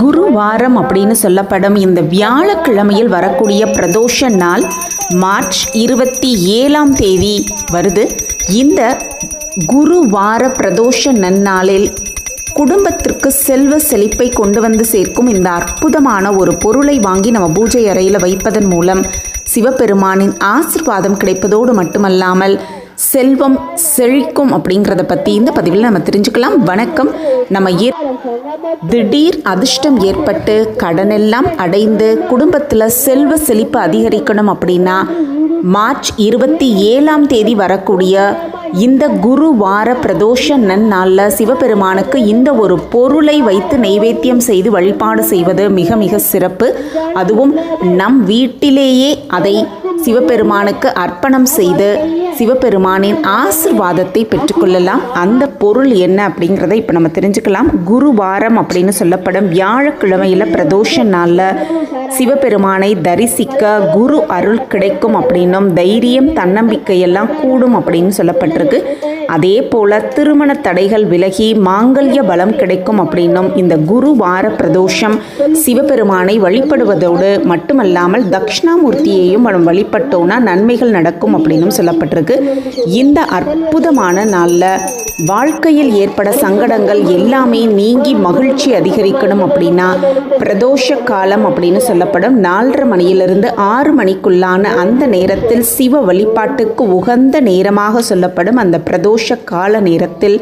குருவாரம் அப்படின்னு சொல்லப்படும் இந்த வியாழக்கிழமையில் வரக்கூடிய பிரதோஷ நாள் மார்ச் இருபத்தி ஏழாம் தேதி வருது. இந்த குருவார பிரதோஷ நன்னாளில் குடும்பத்திற்கு செல்வ செழிப்பை கொண்டு வந்து சேர்க்கும் இந்த அற்புதமான ஒரு பொருளை வாங்கி நம்ம பூஜை அறையில் வைப்பதன் மூலம் சிவபெருமானின் ஆசிர்வாதம் கிடைப்பதோடு மட்டுமல்லாமல் செல்வம் செழிக்கும் அப்படிங்கிறத பற்றி இந்த பதிவில் நம்ம தெரிஞ்சுக்கலாம். வணக்கம். நம்ம ஏ திடீர் அதிர்ஷ்டம் ஏற்பட்டு கடனெல்லாம் அடைந்து குடும்பத்தில் செல்வ செழிப்பு அதிகரிக்கணும் அப்படின்னா மார்ச் இருபத்தி ஏழாம் தேதி வரக்கூடிய இந்த குரு வார பிரதோஷ நன்னாளில் சிவபெருமானுக்கு இந்த ஒரு பொருளை வைத்து நைவேத்தியம் செய்து வழிபாடு செய்வது மிக மிக சிறப்பு. அதுவும் நம் வீட்டிலேயே அதை சிவபெருமானுக்கு அர்ப்பணம் செய்து சிவபெருமானின் ஆசிர்வாதத்தை பெற்றுக்கொள்ளலாம். அந்த பொருள் என்ன அப்படிங்கிறத இப்போ நம்ம தெரிஞ்சுக்கலாம். குருவாரம் அப்படின்னு சொல்லப்படும் வியாழக்கிழமையில் பிரதோஷ நாளில் சிவபெருமானை தரிசிக்க குரு அருள் கிடைக்கும் அப்படின்னும் தைரியம் தன்னம்பிக்கையெல்லாம் கூடும் அப்படின்னு சொல்லப்பட்டிருக்கு. அதே போல திருமண தடைகள் விலகி மாங்கல்ய பலம் கிடைக்கும் அப்படின்னும் இந்த குரு வார பிரதோஷம் சிவபெருமானை வழிபடுவதோடு மட்டுமல்லாமல் தக்ஷணாமூர்த்தியையும் நம்ம வழிபட்டோம்னா நன்மைகள் நடக்கும் அப்படின்னும் சொல்லப்பட்டிருக்கு. இந்த அற்புதமான நாளில் வாழ்க்கையில் ஏற்பட சங்கடங்கள் எல்லாமே நீங்கி மகிழ்ச்சி அதிகரிக்கணும் அப்படின்னா பிரதோஷ காலம் அப்படின்னு சொல்லப்படும் நாலரை மணியிலிருந்து ஆறு மணிக்குள்ளான அந்த நேரத்தில் சிவ வழிபாட்டுக்கு உகந்த நேரமாக சொல்லப்படும் அந்த பிரதோஷ கால நேரத்தில்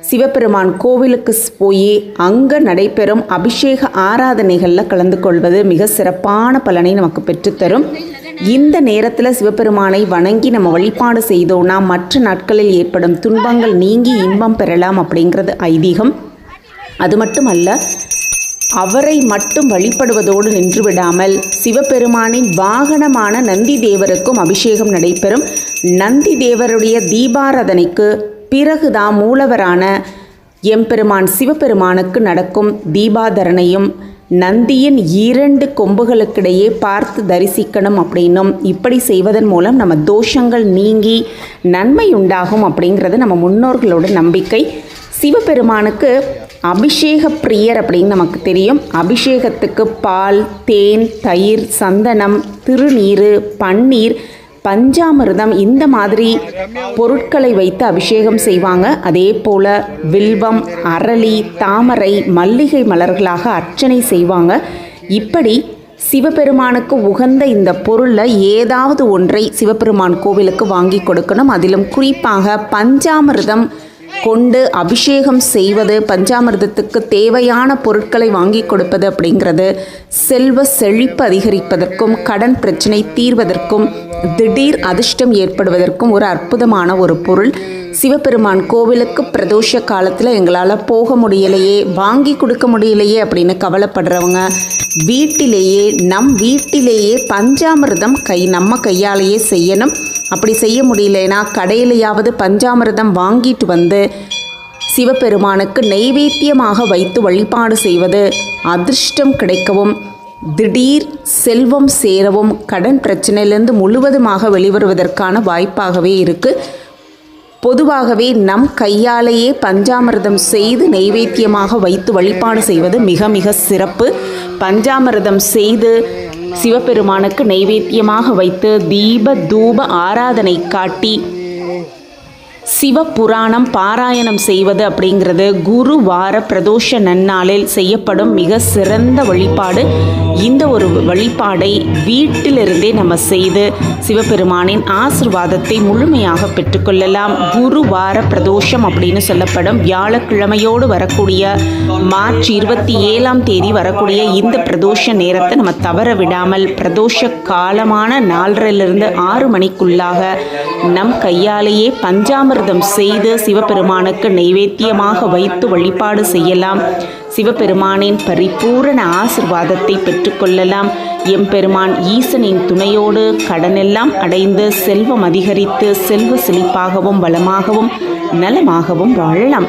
சிவபெருமான் கோவிலுக்கு போய் அங்கே நடைபெறும் அபிஷேக ஆராதனைகளில் கலந்து கொள்வது மிக சிறப்பான பலனை நமக்கு பெற்றுத்தரும். இந்த நேரத்தில் சிவபெருமானை வணங்கி நம்ம வழிபாடு செய்தோம்னா மற்ற நாட்களில் ஏற்படும் துன்பங்கள் நீங்கி இன்பம் பெறலாம் அப்படிங்கிறது ஐதீகம். அது மட்டுமல்ல அவரை மட்டும் வழிபடுவதோடு நின்றுவிடாமல் சிவபெருமானின் வாகனமான நந்தி தேவருக்கும் அபிஷேகம் நடைபெறும். நந்தி தேவருடைய தீபாராதனைக்கு பிறகுதான் மூலவரான எம்பெருமான் சிவபெருமானுக்கு நடக்கும் தீபாதரணையும் நந்தியின் இரண்டு கொம்புகளுக்கிடையே பார்த்து தரிசிக்கணும் அப்படின்னும். இப்படி செய்வதன் மூலம் நம்ம தோஷங்கள் நீங்கி நன்மை உண்டாகும் அப்படிங்கிறது நம்ம முன்னோர்களோட நம்பிக்கை. சிவபெருமானுக்கு அபிஷேக பிரியர் அப்படின்னு நமக்கு தெரியும். அபிஷேகத்துக்கு பால் தேன் தயிர் சந்தனம் திருநீர் பன்னீர் பஞ்சாமிர்தம் இந்த மாதிரி பொருட்களை வைத்து அபிஷேகம் செய்வாங்க. அதே போல் வில்வம் அரளி தாமரை மல்லிகை மலர்களாக அர்ச்சனை செய்வாங்க. இப்படி சிவபெருமானுக்கு உகந்த இந்த பொருளில் ஏதாவது ஒன்றை சிவபெருமான் கோவிலுக்கு வாங்கி கொடுக்கணும். அதிலும் குறிப்பாக பஞ்சாமிர்தம் கொண்டு அபிஷேகம் செய்வது பஞ்சாமிர்தத்துக்கு தேவையான பொருட்களை வாங்கி கொடுப்பது அப்படிங்கிறது செல்வ செழிப்பு அதிகரிப்பதற்கும் கடன் பிரச்சனை தீர்வதற்கும் திடீர் அதிர்ஷ்டம் ஏற்படுவதற்கும் ஒரு அற்புதமான ஒரு பொருள். சிவபெருமான் கோவிலுக்கு பிரதோஷ காலத்தில் எங்களால் போக முடியலையே வாங்கி கொடுக்க முடியலையே அப்படின்னு கவலைப்படுறவங்க வீட்டிலேயே நம் வீட்டிலேயே பஞ்சாமிர்தம் கை நம்ம கையாலேயே செய்யணும். அப்படி செய்ய முடியலனா கடையிலையாவது பஞ்சாமிர்தம் வாங்கிட்டு வந்து சிவபெருமானுக்கு நைவேத்தியமாக வைத்து வழிபாடு செய்வது அதிர்ஷ்டம் கிடைக்கவும் திடீர் செல்வம் சேரவும் கடன் பிரச்சனையிலிருந்து முழுவதுமாக வெளிவருவதற்கான வாய்ப்பாகவே இருக்குது பொதுவாகவே நம் கையாலேயே பஞ்சாமிர்தம் செய்து நைவேத்தியமாக வைத்து வழிபாடு செய்வது மிக மிக சிறப்பு. பஞ்சாமிர்தம் செய்து சிவபெருமானுக்கு நைவேத்தியமாக வைத்து தீப தூப ஆராதனை காட்டி சிவபுராணம் பாராயணம் செய்வது அப்படிங்கிறது குரு வார பிரதோஷ நன்னாளில் செய்யப்படும் மிக சிறந்த வழிபாடு. இந்த ஒரு வழிபாடை வீட்டிலிருந்தே நம்ம செய்து சிவபெருமானின் ஆசிர்வாதத்தை முழுமையாக பெற்றுக்கொள்ளலாம் குரு வார பிரதோஷம் அப்படின்னு சொல்லப்படும் வியாழக்கிழமையோடு வரக்கூடிய மார்ச் இருபத்தி ஏழாம் தேதி வரக்கூடிய இந்த பிரதோஷ நேரத்தை நம்ம தவற விடாமல் பிரதோஷ காலமான நாலரிலிருந்து ஆறு மணிக்குள்ளாக நம் கையாலேயே பஞ்சாமிர்தம் செய்து சிவபெருமானுக்கு நைவேத்தியமாக வைத்து வழிபாடு செய்யலாம். சிவபெருமானின் பரிபூரண ஆசிர்வாதத்தை பெற்றுக்கொள்ளலாம் எம்பெருமான் ஈசனின் துணையோடு கடனெல்லாம் அடைந்து செல்வம் அதிகரித்து செல்வ செழிப்பாகவும் வளமாகவும் நலமாகவும் வாழலாம்.